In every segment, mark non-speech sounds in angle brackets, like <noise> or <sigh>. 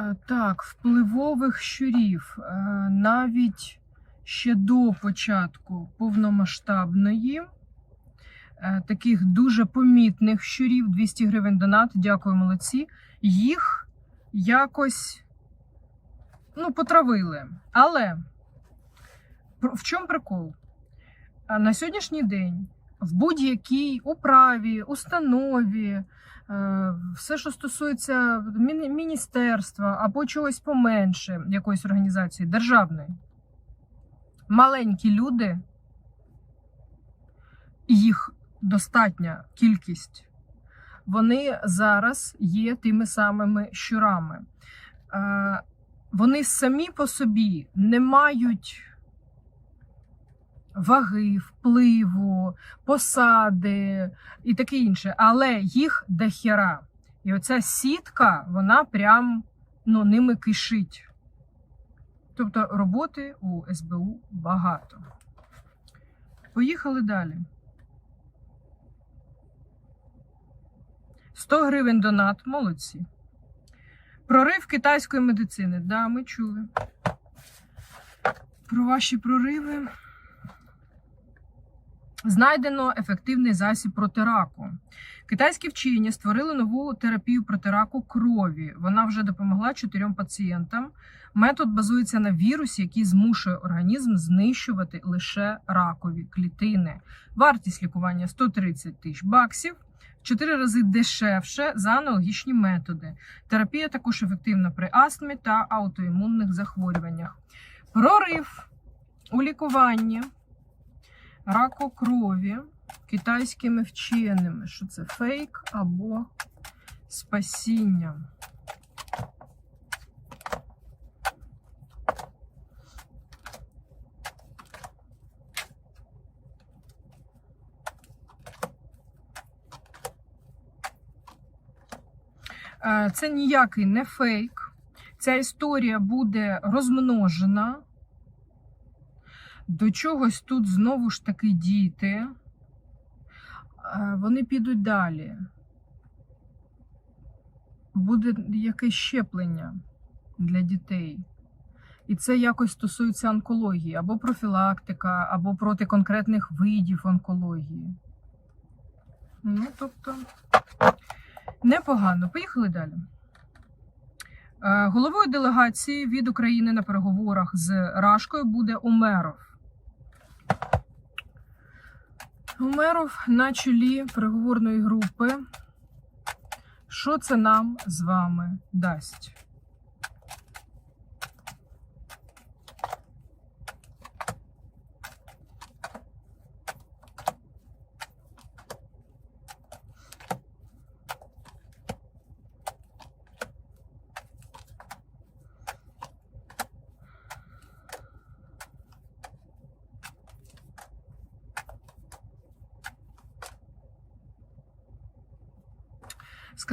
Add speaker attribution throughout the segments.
Speaker 1: Е, Так, впливових щурів е, навіть ще до початку повномасштабної. е, Таких дуже помітних щурів, 200 гривень донат, дякую, молодці. Їх якось ну, потравили. Але в чому прикол? На сьогоднішній день в будь-якій управі, установі, е, все, що стосується міністерства або чогось поменше, якоїсь організації державної, маленькі люди, їх достатня кількість, вони зараз є тими самими щурами. Е, Вони самі по собі не мають ваги, впливу, посади і таке інше, але їх дохера. І оця сітка, вона прям ну, ними кишить. Тобто роботи у СБУ багато. Поїхали далі. 100 гривень донат, молодці. Прорив китайської медицини. Да, ми чули. Про ваші прориви. Знайдено ефективний засіб проти раку. Китайські вчені створили нову терапію проти раку крові. Вона вже допомогла чотирьом пацієнтам. Метод базується на вірусі, який змушує організм знищувати лише ракові клітини. Вартість лікування 130 тисяч баксів. в Чотири рази дешевше за аналогічні методи. Терапія також ефективна при астмі та аутоімунних захворюваннях. Прорив у лікуванні раку крові китайськими вченими, що це фейк або спасіння. Е, Це ніякий не фейк. Ця історія буде розмножена. До чогось тут знову ж таки діти. Е, Вони підуть далі. Буде якесь щеплення для дітей. І це якось стосується онкології, або профілактика, або проти конкретних видів онкології. Ну, тобто, непогано. Поїхали далі. Е, Головою делегації від України на переговорах з Рашкою буде Умеров. Умеров на чолі переговорної групи. Що це нам з вами дасть?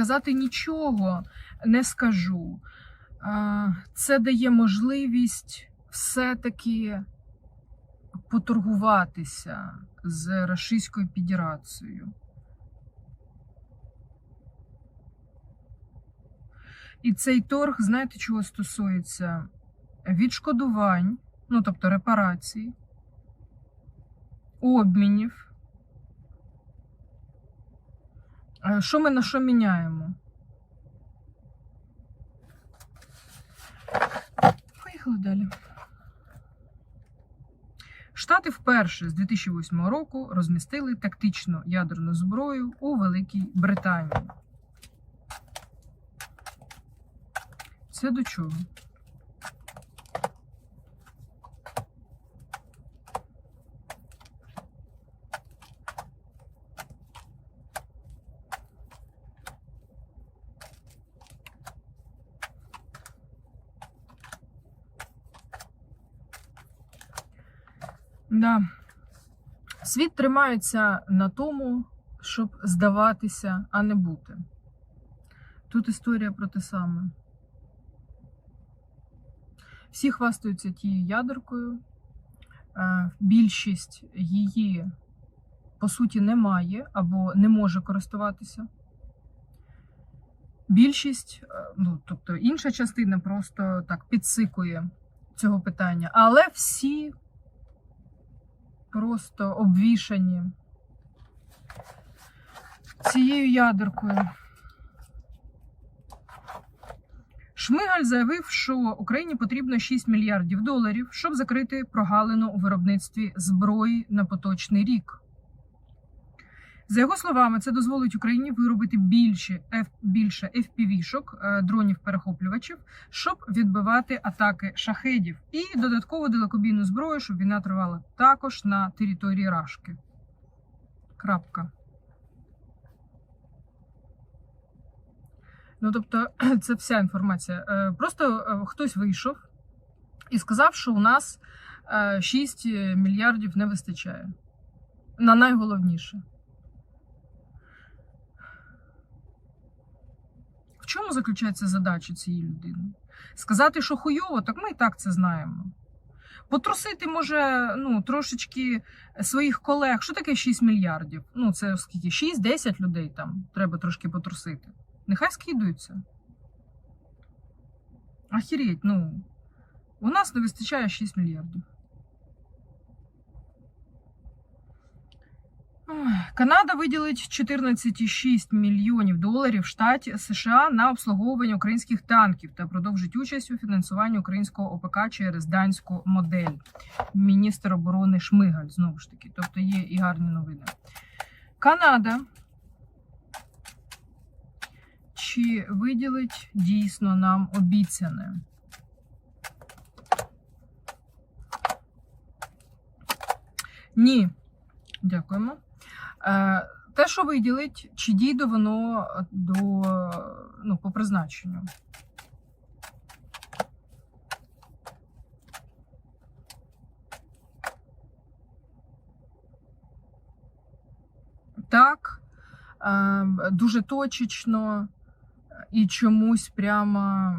Speaker 1: Сказати нічого не скажу. Це дає можливість все-таки поторгуватися з Російською Федерацією. І цей торг, знаєте, чого стосується? Відшкодувань, ну тобто репарацій, обмінів. Е, Що ми на що міняємо? Поїхали далі. Штати вперше з 2008 року розмістили тактичну ядерну зброю у Великій Британії. Це до чого? Да. Світ тримається на тому, щоб здаватися, а не бути. Тут історія про те саме. Всі хвастаються тією ядеркою. Е, Більшість її, по суті, не має або не може користуватися. більшість, е, ну тобто інша частина просто так підсикує цього питання. Але всі просто обвішані цією ядеркою. Шмигаль заявив, що Україні потрібно 6 мільярдів доларів, щоб закрити прогалину у виробництві зброї на поточний рік. За його словами, це дозволить Україні виробити більше, більше FPV-шок, е, дронів-перехоплювачів, щоб відбивати атаки шахедів, і додаткову далекобійну зброю, щоб війна тривала також на території Рашки. Крапка. Ну, тобто, <clears throat> це вся інформація. Е, Просто е, хтось вийшов і сказав, що у нас е, 6 мільярдів не вистачає. На найголовніше. Чому заключається задача цієї людини? Сказати, що хуйово, так ми і так це знаємо. Потрусити може ну, трошечки своїх колег. Що таке 6 мільярдів? Ну, це скільки? 6-10 людей там треба трошки потрусити. Нехай скидаються. Охереть, ну. У нас не вистачає 6 мільярдів. Канада виділить 14,6 мільйонів доларів штаті США на обслуговування українських танків та продовжить участь у фінансуванні українського ОПК через данську модель. Міністр оборони Шмигаль, знову ж таки. Тобто є і гарні новини. Канада. Чи виділить дійсно нам обіцяне? Ні. Дякуємо. Е, Те, що виділить, чи дійде воно до ну, по призначенню? Так, е, дуже точечно і чомусь прямо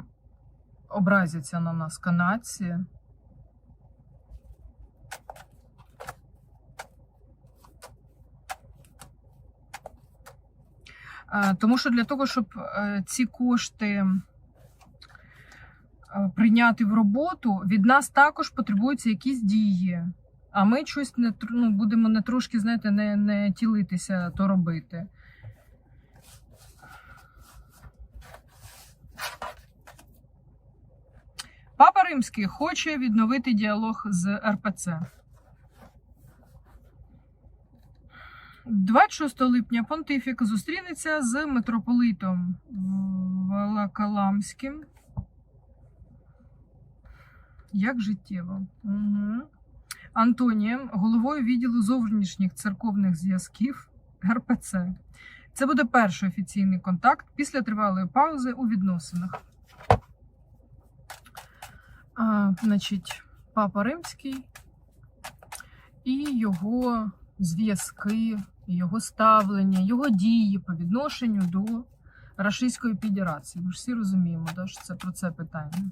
Speaker 1: образяться на нас канадці. Тому що для того, щоб е, ці кошти е, прийняти в роботу, від нас також потребуються якісь дії. А ми щось не ну, будемо не трошки, знаєте, не, не тілитися то робити. Папа Римський хоче відновити діалог з РПЦ. 26 липня понтифік зустрінеться з митрополитом Волоколамським. Як життєво. Угу. Антонієм, головою відділу зовнішніх церковних зв'язків РПЦ. Це буде перший офіційний контакт після тривалої паузи у відносинах. А, значить, Папа Римський і його зв'язки, його ставлення, його дії по відношенню до Рашистської Федерації. Ми ж всі розуміємо, да, що це про це питання.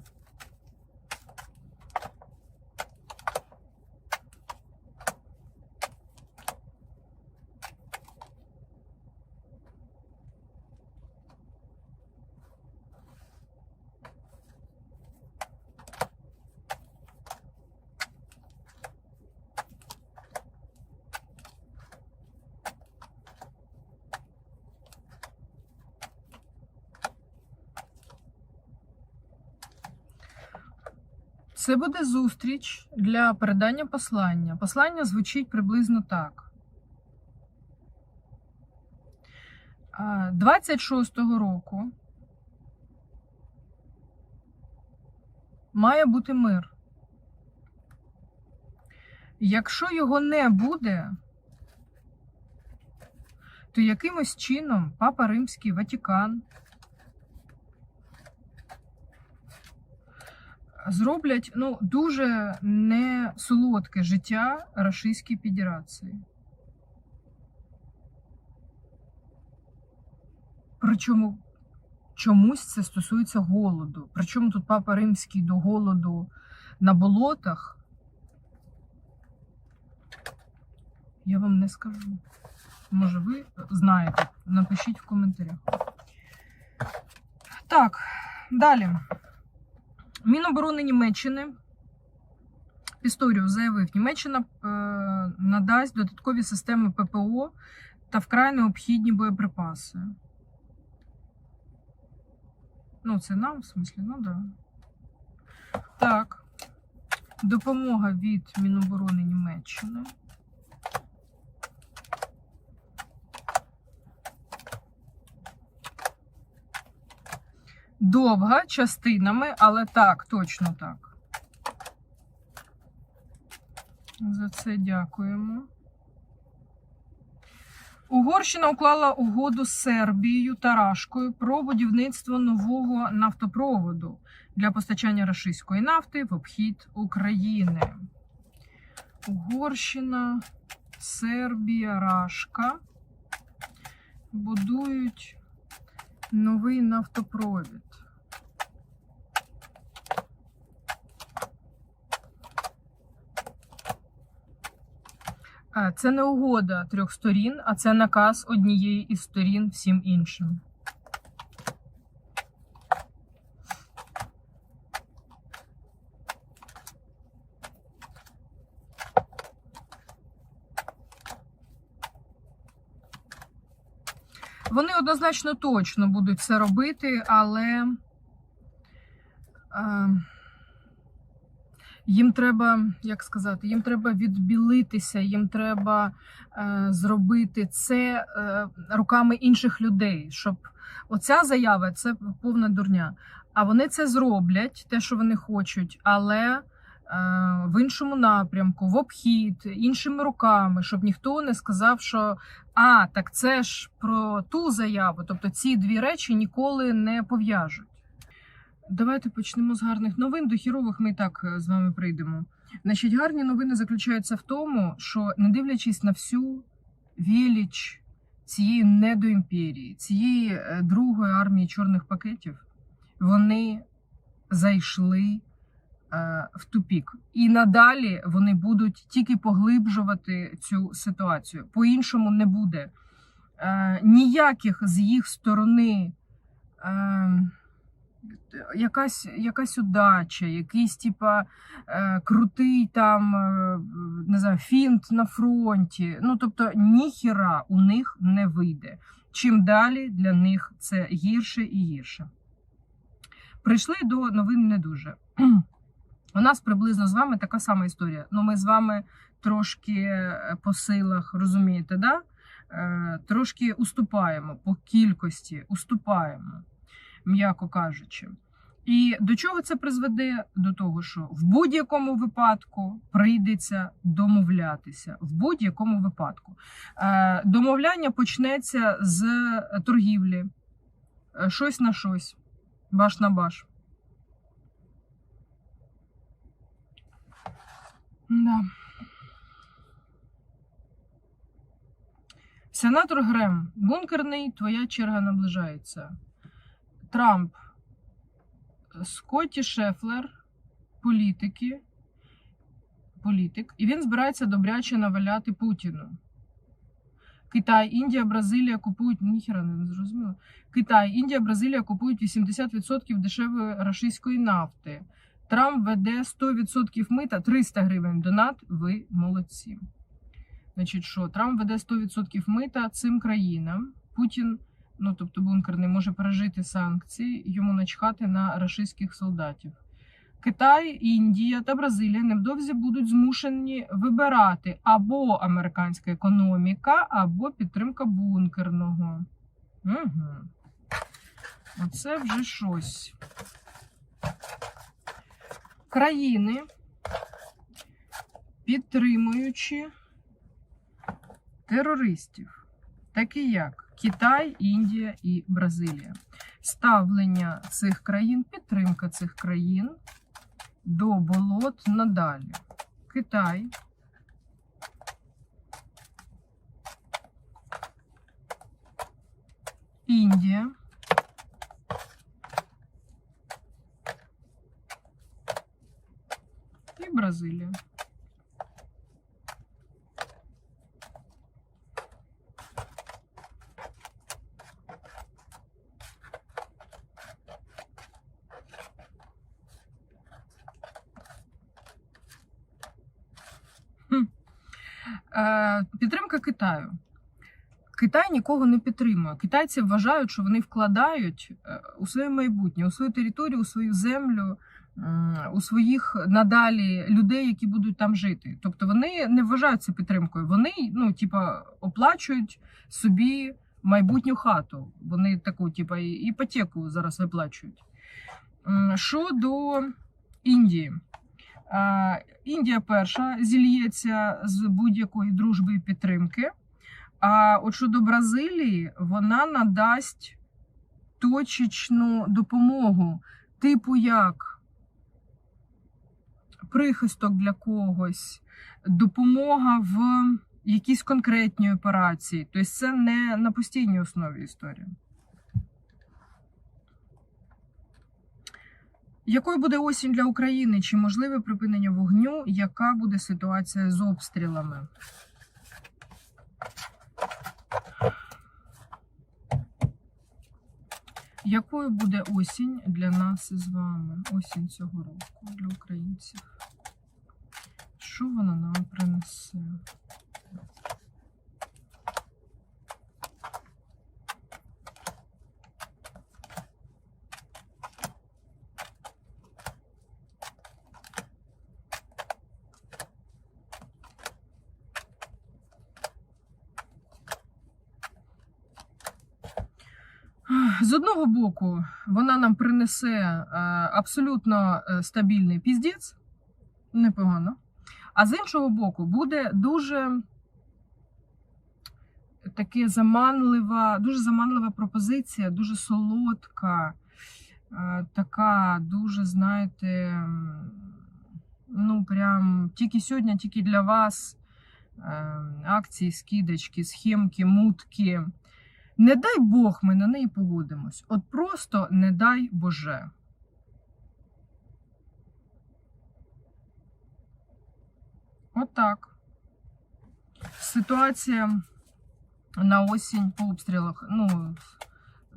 Speaker 1: Це буде зустріч для передання послання. Послання звучить приблизно так. 26-го року має бути мир. Якщо його не буде, то якимось чином Папа Римський, Ватикан зроблять ну, дуже не солодке життя Рашистській Федерації. Причому чомусь це стосується голоду. Причому тут Папа Римський до голоду на болотах. Я вам не скажу. Може, ви знаєте, напишіть в коментарях. Так, далі. Міноборони Німеччини Пісторіус заявив, Німеччина е, надасть додаткові системи ППО та вкрай необхідні боєприпаси. Ну, це нам, в смислі, ну да. Так. Допомога від Міноборони Німеччини. Довга частинами, але так, точно так. За це дякуємо. Угорщина уклала угоду з Сербією та Рашкою про будівництво нового нафтопроводу для постачання рашистської нафти в обхід України. Угорщина, Сербія, Рашка будують новий нафтопровід. Е, Це не угода трьох сторін, а це наказ однієї із сторін всім іншим. Вони однозначно точно будуть це робити, але е, їм треба, як сказати, їм треба відбілитися, їм треба е, зробити це е, руками інших людей, щоб оця заява це повна дурня. А вони це зроблять, те, що вони хочуть, але в іншому напрямку, в обхід, іншими руками, щоб ніхто не сказав, що а, так це ж про ту заяву. Тобто ці дві речі ніколи не пов'яжуть. Давайте почнемо з гарних новин. До хірових ми і так е, з вами прийдемо. Значить, гарні новини заключаються в тому, що не дивлячись на всю велич цієї недоімперії, цієї е, другої армії чорних пакетів, вони зайшли е, в тупік. І надалі вони будуть тільки поглиблювати цю ситуацію. По-іншому не буде. Е, ніяких з їх сторони. Е, якась якась удача, якийсь типа е, крутий там е, не знаю, фінт на фронті. Ну тобто ніхіра у них не вийде. Чим далі для них це гірше і гірше. Прийшли до новин не дуже. У нас приблизно з вами така сама історія. Ну, ми з вами трошки е, по силах, розумієте, да? Е, трошки уступаємо по кількості, уступаємо, м'яко кажучи. І до чого це призведе? До того, що в будь-якому випадку прийдеться домовлятися. В будь-якому випадку. Е, Домовляння почнеться з торгівлі. Щось на щось, баш на баш. Да. Сенатор Грем, бункерний, твоя черга наближається. Трамп, Скотті Шефлер, політики, політик, і він збирається добряче наваляти Путіну. Китай, Індія, Бразилія купують ніхера не зрозуміло. Китай, Індія, Бразилія купують 80% дешевої рашистської нафти. Трамп веде 100% мита, 300 гривень донат. Ви молодці. Значить, що Трамп веде 100% мита цим країнам. Путін, ну тобто бункерний, може пережити санкції, йому начхати на рашистських солдатів. Китай, Індія та Бразилія невдовзі будуть змушені вибирати або американська економіка, або підтримка бункерного. Угу. Оце вже щось. Країни, підтримуючи терористів, такі як Китай, Індія і Бразилія. Ставлення цих країн, підтримка цих країн до болот надалі. Китай. Індія. Бразилія. Е, підтримка Китаю. Китай нікого не підтримує. Китайці вважають, що вони вкладають е, у своє майбутнє, у свою територію, у свою землю у своїх надалі людей, які будуть там жити. Тобто вони не вважають це підтримкою. Вони ну, типа, оплачують собі майбутню хату. Вони таку, типа, іпотеку зараз виплачують. Щодо Індії. Індія перша зільється з будь-якої дружби і підтримки. А от щодо Бразилії, вона надасть точечну допомогу, типу як прихисток для когось, допомога в якійсь конкретній операції. Тобто це не на постійній основі історія. Якою буде осінь для України? Чи можливе припинення вогню? Яка буде ситуація з обстрілами? Якою буде осінь для нас з вами? Осінь цього року для українців? Що вона нам принесе? З одного боку, вона нам принесе е, абсолютно е, стабільний піздець, непогано. А з іншого боку, буде дуже таке заманлива, дуже заманлива пропозиція, дуже солодка, е, така, дуже, знаєте, ну прям тільки сьогодні, тільки для вас акції, скидочки, схемки, мутки. Не дай Бог ми на неї погодимось. От просто не дай Боже. От так. Ситуація на осінь по обстрілах. Ну,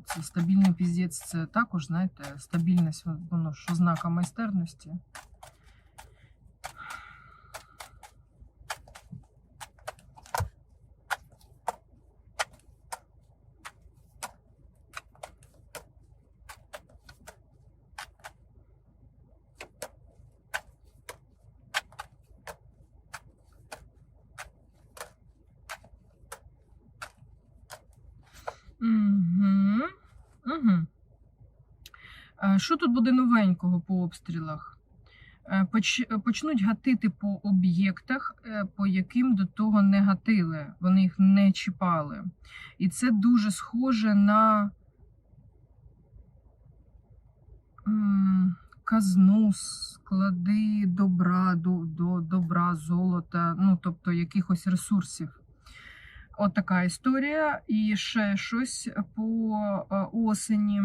Speaker 1: це стабільний піздець, це також, знаєте, стабільність, воно ж ознака майстерності. Угу. Угу. Що тут буде новенького по обстрілах? Е, поч- Почнуть гатити по об'єктах, е, по яким до того не гатили. Вони їх не чіпали. І це дуже схоже на казну, склади добра, до, до добра, золота, ну тобто якихось ресурсів. От така історія. І ще щось по е, осені.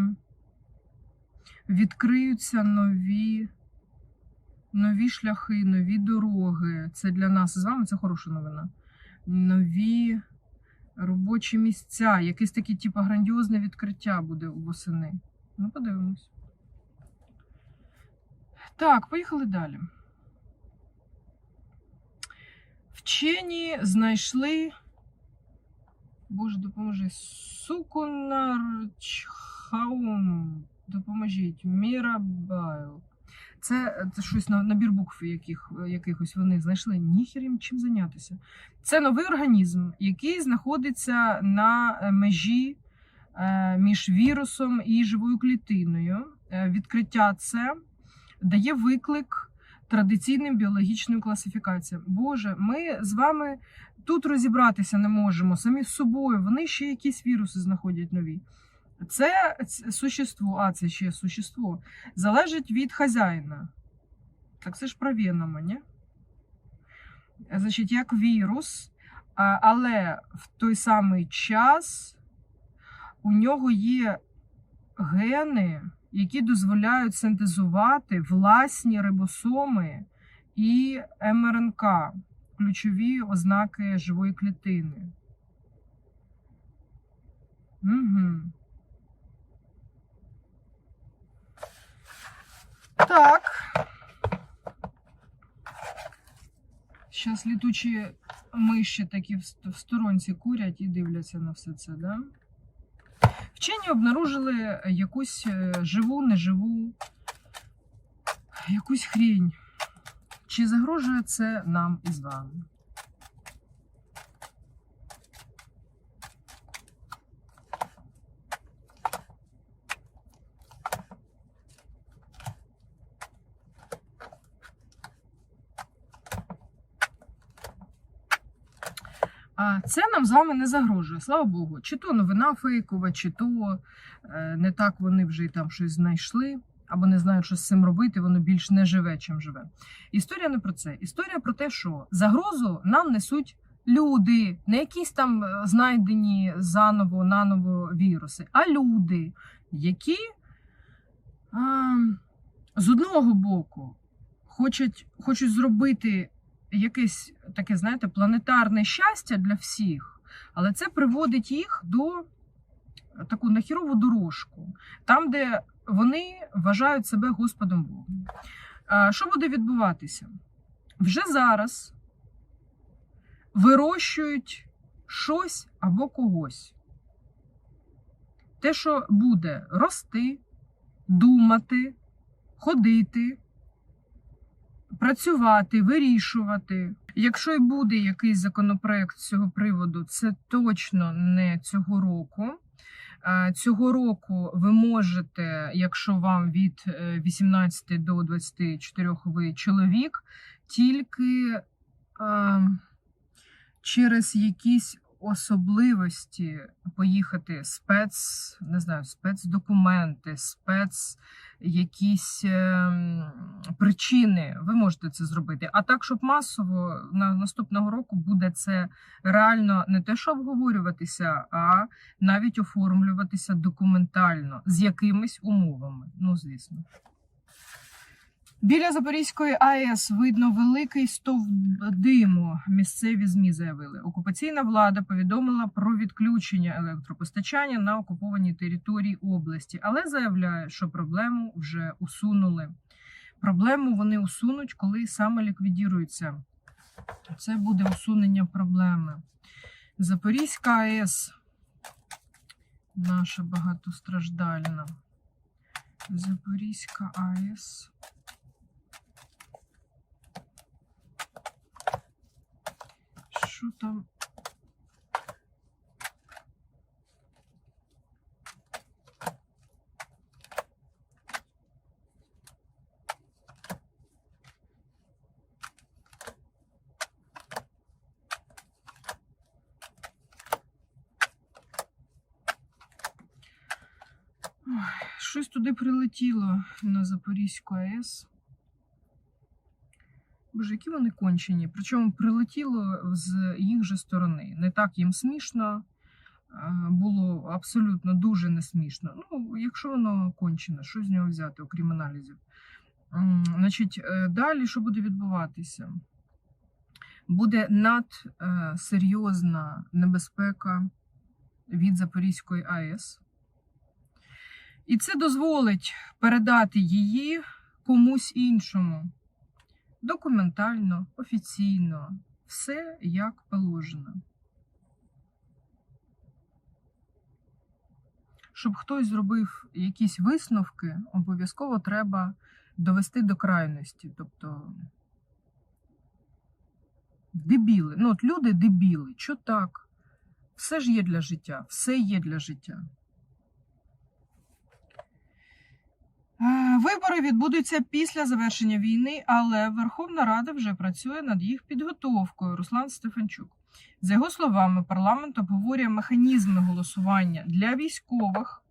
Speaker 1: Відкриються нові, нові шляхи, нові дороги. Це для нас з вами це хороша новина. Нові робочі місця. Якесь таке, типу, грандіозне відкриття буде восени. Ну, подивимось. Так, поїхали далі. Вчені знайшли. Боже, допоможи. Сукунарчхаум. Допоможіть. Мірабайл. Це, це щось на набір букв яких, якихось вони знайшли. Ніхер їм чим зайнятися. Це новий організм, який знаходиться на е, межі е, між вірусом і живою клітиною. Е, Відкриття це дає виклик традиційним біологічним класифікаціям. Боже, ми з вами тут розібратися не можемо самі з собою. Вони ще якісь віруси знаходять нові. Це существо, а це ще существо, залежить від хазяїна. Так це ж про Венома, ні? Значить, як вірус, але в той самий час у нього є гени, які дозволяють синтезувати власні рибосоми і МРНК, ключові ознаки живої клітини. Угу. Так. Сейчас летучие миші такі в сторонці курять і дивляться на все це. Да? Вчені обнаружили якусь е, живу, неживу, якусь хрінь. Чи загрожує це нам із вами? А це нам з вами не загрожує, слава Богу. Чи то новина фейкова, чи то е, не так вони вже й там щось знайшли, або не знають, що з цим робити, воно більш не живе, чим живе. Історія не про це. Історія про те, що загрозу нам несуть люди, не якісь там е, знайдені заново, наново віруси, а люди, які а, з одного боку хочуть, хочуть зробити якесь таке, знаєте, планетарне щастя для всіх, але це приводить їх до таку нахірову дорожку, там, де вони вважають себе Господом Богом. Що буде відбуватися? Вже зараз вирощують щось або когось. Те, що буде рости, думати, ходити, працювати, вирішувати. Якщо і буде якийсь законопроект з цього приводу, це точно не цього року. Е, Цього року ви можете, якщо вам від е, 18 до 24 ви чоловік, тільки е, через якісь особливості поїхати спец, не знаю, спецдокументи, спец якісь ем, причини, ви можете це зробити. А так, щоб масово на наступного року буде це реально не те, що обговорюватися, а навіть оформлюватися документально з якимись умовами. Ну, звісно. Біля Запорізької АЕС видно великий стовп диму. Місцеві змі заявили. Окупаційна влада повідомила про відключення електропостачання на окупованій території області, але заявляє, що проблему вже усунули. Проблему вони усунуть, коли саме ліквідірується. Це буде усунення проблеми. Запорізька АЕС, наша багатостраждальна. Запорізька АЕС. Що там? Щось туди прилетіло на Запорізьку АЕС. Боже, які вони кончені. Причому прилетіло з їх же сторони. Не так їм смішно, було абсолютно дуже не смішно. Ну, якщо воно кончене, що з нього взяти, окрім аналізів? Значить, е, далі що буде відбуватися? Буде надсерйозна небезпека від Запорізької АЕС. І це дозволить передати її комусь іншому документально, офіційно, все як положено. Щоб хтось зробив якісь висновки, обов'язково треба довести до крайності. Тобто дебіли. Ну, от люди дебіли. Що так? Все ж є для життя, все є для життя. Е, Вибори відбудуться після завершення війни, але Верховна Рада вже працює над їх підготовкою. Руслан Стефанчук. За його словами, парламент обговорює механізми голосування для військових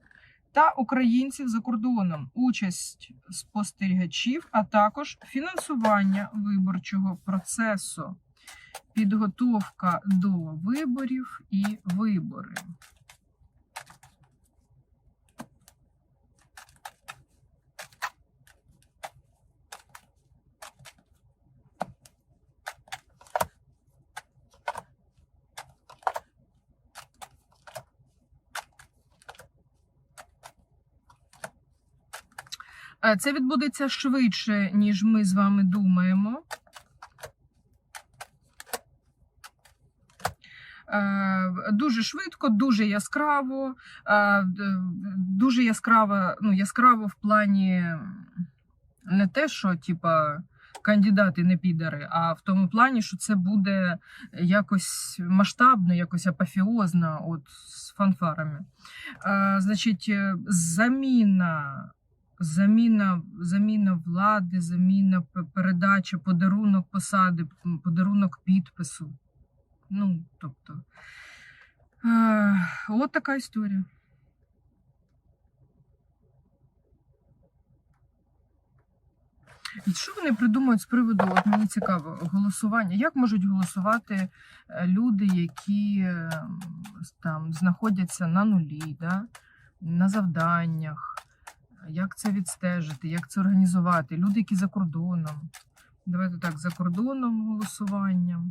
Speaker 1: та українців за кордоном, участь спостерігачів, а також фінансування виборчого процесу, підготовка до виборів і вибори. Це відбудеться швидше, ніж ми з вами думаємо. Дуже швидко, дуже яскраво, дуже яскраво, ну, яскраво в плані не те, що типа кандидати не підари, а в тому плані, що це буде якось масштабно, якось апофіозно, от з фанфарами. Значить, е, заміна. Заміна, заміна влади, заміна передача, подарунок посади, подарунок підпису. Ну, тобто, е, от така історія. І що вони придумають з приводу, от мені цікаво, голосування? Як можуть голосувати е, люди, які е, там знаходяться на нулі, да? на завданнях? Як це відстежити, як це організувати? Люди, які за кордоном. Давайте так, за кордоном голосуванням.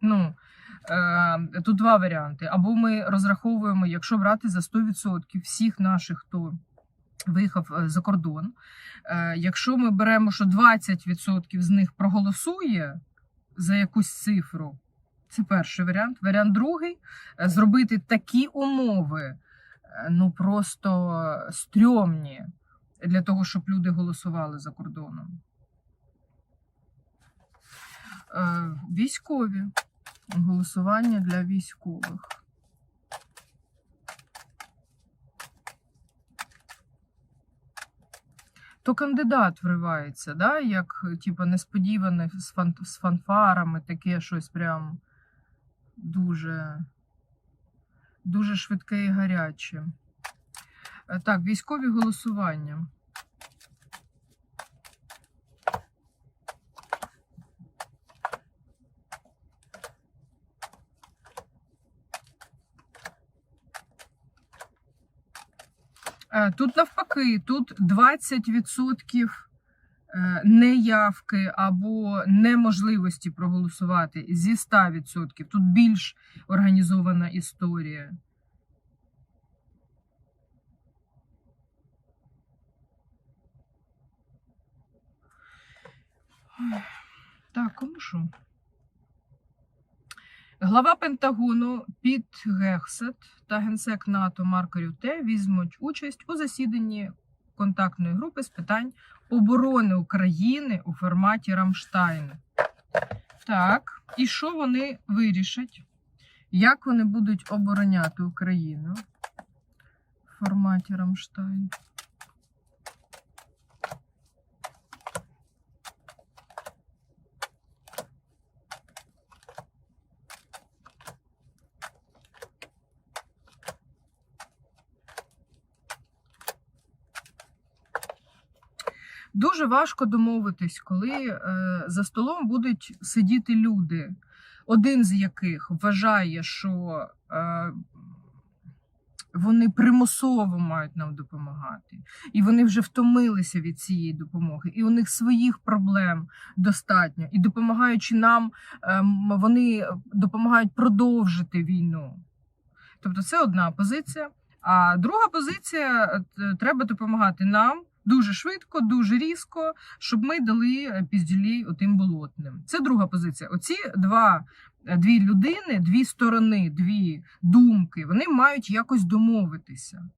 Speaker 1: Ну, е, тут два варіанти. Або ми розраховуємо, якщо брати за 100% всіх наших, хто виїхав е, за кордон. Е, якщо ми беремо, що 20% з них проголосує за якусь цифру, це перший варіант. Варіант другий е, зробити такі умови, ну просто стрьомні для того, щоб люди голосували за кордоном. Військові. Голосування для військових. То кандидат вривається, да? як типу, несподіване з, фан, з фанфарами, таке щось прям дуже, дуже швидке і гаряче. Е, Так, військові голосування. Тут навпаки, тут 20% е, неявки або неможливості проголосувати зі 100%. Тут більш організована історія. Так, кому що? Глава Пентагону Піт Гексет та генсек НАТО Марко Рюте візьмуть участь у засіданні контактної групи з питань оборони України у форматі Рамштайн. Так, і що вони вирішать? Як вони будуть обороняти Україну в форматі Рамштайн? Дуже важко домовитись, коли е, за столом будуть сидіти люди, один з яких вважає, що е, вони примусово мають нам допомагати, і вони вже втомилися від цієї допомоги, і у них своїх проблем достатньо. І допомагаючи нам, ем, вони допомагають продовжити війну. Тобто, це одна позиція. А друга позиція е, треба допомагати нам дуже швидко, дуже різко, щоб ми дали е, пізділі отим болотним. Це друга позиція. Оці два. е, Дві людини, дві сторони, дві думки, вони мають якось домовитися.